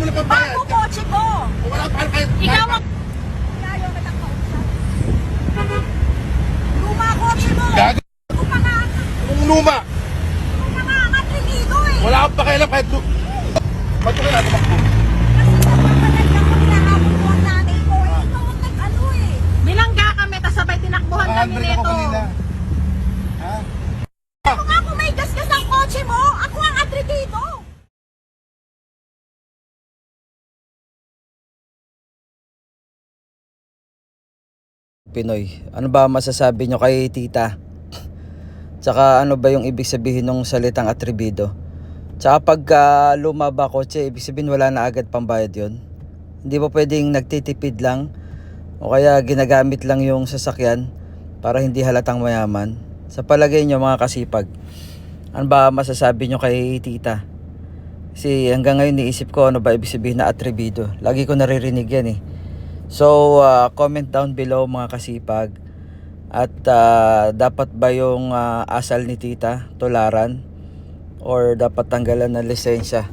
mo na pambayad. Bago kotse ko. Wala pa kahit... Ikaw ang... Ayaw na nakausap. Luma kotse mo. Gago. Kung luma. Kung mga angatrinido eh. Wala akong pakialam kahit... lu- Ba't ko kailangan tumakbo? Eh, eh. Bilangga kami, tas sabay tinakbuhan kami 100 ako nito. kanina. Ha? Kung nga kung may gasgas ang kotse mo, ako ang atritido. Pinoy. Ano ba masasabi nyo kay tita? Tsaka ano ba yung ibig sabihin ng salitang atribido? Tsaka pagka lumaba kotse, ibig sabihin wala na agad pambayad yon. Hindi ba pwedeng nagtitipid lang? O kaya ginagamit lang yung sasakyan para hindi halatang mayaman? Sa palagay nyo mga kasipag, ano ba masasabi nyo kay tita? Kasi hanggang ngayon niisip ko ano ba ibig sabihin na atribido. Lagi ko naririnig yan eh. So, uh, comment down below mga kasipag. At uh, dapat ba yung uh, asal ni tita tularan? Or dapat tanggalan ng lisensya?